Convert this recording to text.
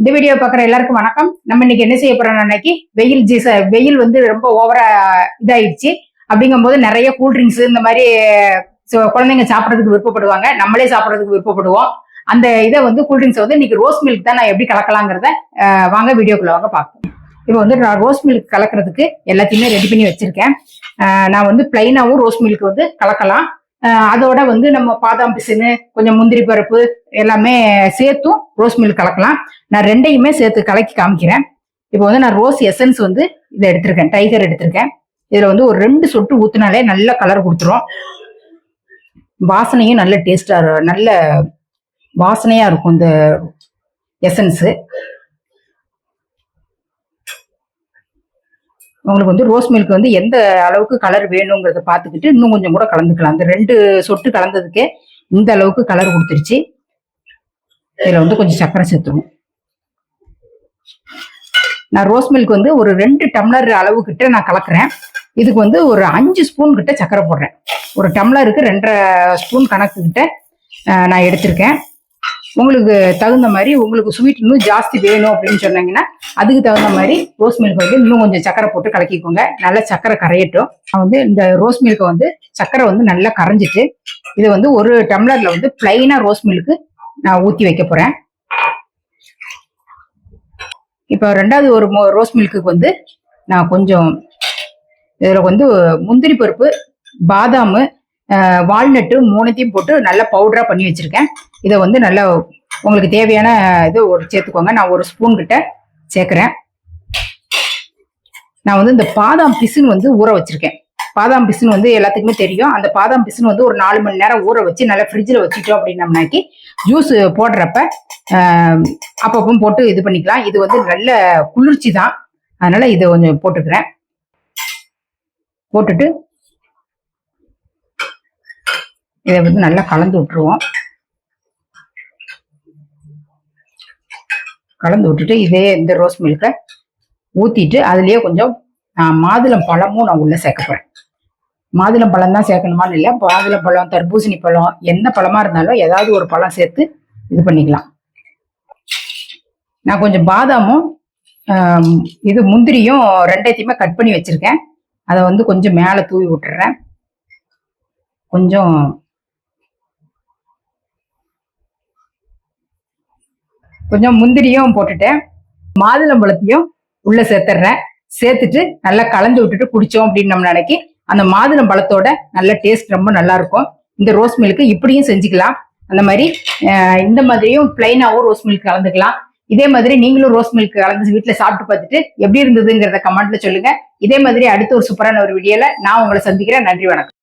இந்த வீடியோ பார்க்குற எல்லாருக்கும் வணக்கம். நம்ம இன்னைக்கு என்ன செய்ய போறோம் அன்னைக்கு வெயில் ஜீச வெயில் வந்து ரொம்ப ஓவரா இதாயிடுச்சு. அப்படிங்கும்போது நிறைய கூல்ட்ரிங்க்ஸ் இந்த மாதிரி குழந்தைங்க சாப்பிட்றதுக்கு விருப்பப்படுவாங்க. நம்மளே சாப்பிட்றதுக்கு விருப்பப்படுவோம். அந்த இதை வந்து கூல்ட்ரிங்க்ஸ் வந்து இன்னைக்கு ரோஸ் மில்க் தான் நான் எப்படி கலக்கலாங்கிறத வாங்க வீடியோக்குள்ள வாங்க பார்ப்போம். இப்போ வந்து நான் ரோஸ் மில்க் கலக்கிறதுக்கு எல்லாத்தையுமே ரெடி பண்ணி வச்சிருக்கேன். நான் வந்து பிளைனாவும் ரோஸ் மில்க் வந்து கலக்கலாம். அதோட வந்து நம்ம பாதாம் பிசினு கொஞ்சம் முந்திரி பருப்பு எல்லாமே சேர்த்தும் ரோஸ் மில்க் கலக்கலாம். நான் ரெண்டையுமே சேர்த்து கலக்கி காமிக்கிறேன். இப்போ வந்து நான் ரோஸ் எசன்ஸ் வந்து இதை எடுத்திருக்கேன் டைகர் எடுத்திருக்கேன். இதில் வந்து ஒரு ரெண்டு சொட்டு ஊற்றினாலே நல்ல கலர் கொடுத்துரும். வாசனையும் நல்ல டேஸ்டாக நல்ல வாசனையாக இருக்கும் இந்த எசன்ஸு. உங்களுக்கு வந்து ரோஸ் மில்க் வந்து எந்த அளவுக்கு கலர் வேணுங்கிறத பார்த்துக்கிட்டு இன்னும் கொஞ்சம் கூட கலந்துக்கலாம். அந்த ரெண்டு சொட்டு கலந்ததுக்கே இந்த அளவுக்கு கலர் கொடுத்துருச்சு. இதில் வந்து கொஞ்சம் சர்க்கரை சேர்த்துணும் நான் ரோஸ் மில்க் வந்து ஒரு ரெண்டு டம்ளர் அளவு கிட்ட நான் கலக்குறேன். இதுக்கு வந்து ஒரு அஞ்சு ஸ்பூன் கிட்ட சர்க்கரை போடுறேன். ஒரு டம்ளருக்கு ரெண்டரை ஸ்பூன் கணக்கு கிட்ட நான் எடுத்திருக்கேன். உங்களுக்கு தகுந்த மாதிரி உங்களுக்கு ஸ்வீட் இன்னும் ஜாஸ்தி வேணும் அப்படின்னு சொன்னீங்கன்னா அதுக்கு தகுந்த மாதிரி ரோஸ் மில்க் வந்து இன்னும் கொஞ்சம் சக்கரை போட்டு கலக்கிக்கோங்க. நல்லா சக்கரை கரையட்டும். வந்து இந்த ரோஸ் மில்கை வந்து சக்கரை வந்து நல்லா கரைஞ்சிட்டு இதை வந்து ஒரு டம்ளர்ல வந்து பிளைனா ரோஸ் மில்க்கு நான் ஊற்றி வைக்க போறேன். இப்போ ரெண்டாவது ஒரு மோ- ரோஸ் மில்க்குக்கு வந்து நான் கொஞ்சம் இதில் வந்து முந்திரி பருப்பு பாதாம் வால்நட்டு மூணுத்தையும் போட்டு நல்லா பவுடரா பண்ணி வச்சிருக்கேன். இதை வந்து நல்லா உங்களுக்கு தேவையான இது ஒரு சேர்த்துக்கோங்க. நான் ஒரு ஸ்பூன் கிட்ட சேர்க்குறேன். நான் வந்து இந்த பாதாம் பிசுன்னு வந்து ஊற வச்சிருக்கேன். பாதாம் பிசுன்னு வந்து எல்லாத்துக்குமே தெரியும். அந்த பாதாம் பிசுன்னு வந்து ஒரு நாலு மணி நேரம் ஊற வச்சு நல்லா ஃப்ரிட்ஜில் வச்சுட்டோம் அப்படின்னம்னாக்கி ஜூஸ் போடுறப்ப ஆஹ், அப்பப்போ போட்டு இது பண்ணிக்கலாம். இது வந்து நல்ல குளிர்ச்சி தான் அதனால இதை கொஞ்சம் போட்டுக்கிறேன். போட்டுட்டு இதை வந்து நல்லா கலந்து விட்டுருவோம். கலந்து விட்டுட்டு இதே இந்த ரோஸ் மில்கை ஊற்றிட்டு அதுலேயே கொஞ்சம் மாதுளம் பழமும் நான் உள்ளே சேர்க்க போகிறேன் மாதுளம் பழம் தான் சேர்க்கணுமான்னு இல்லை மாதுளம் பழம் தர்பூசணி பழம் எந்த பழமாக இருந்தாலும் ஏதாவது ஒரு பழம் சேர்த்து இது பண்ணிக்கலாம். நான் கொஞ்சம் பாதாமும் இது முந்திரியும் ரெண்டாயிரத்தையுமே கட் பண்ணி வச்சிருக்கேன். அதை வந்து கொஞ்சம் மேலே தூவி விட்டுறேன். கொஞ்சம் கொஞ்சம் முந்திரியும் போட்டுட்டேன். மாதுளம்பழத்தையும் உள்ள சேர்த்துடுறேன் சேர்த்துட்டு நல்லா கலந்து விட்டுட்டு குடிச்சோம் அப்படின்னு நம்ம நினைக்கி அந்த மாதுளம் பழத்தோட நல்ல டேஸ்ட் ரொம்ப நல்லா இருக்கும் இந்த ரோஸ் மில்க்கு இப்படியும் செஞ்சுக்கலாம். அந்த மாதிரி இந்த மாதிரியும் பிளைனாவும் ரோஸ் மில்க் கலந்துக்கலாம். இதே மாதிரி நீங்களும் ரோஸ் மில்க் கலந்து வீட்டுல சாப்பிட்டு பார்த்துட்டு எப்படி இருந்ததுங்கிறத கமெண்ட்ல சொல்லுங்க. இதே மாதிரி அடுத்த ஒரு சூப்பரான ஒரு வீடியோல நான் உங்களை சந்திக்கிறேன். நன்றி வணக்கம்.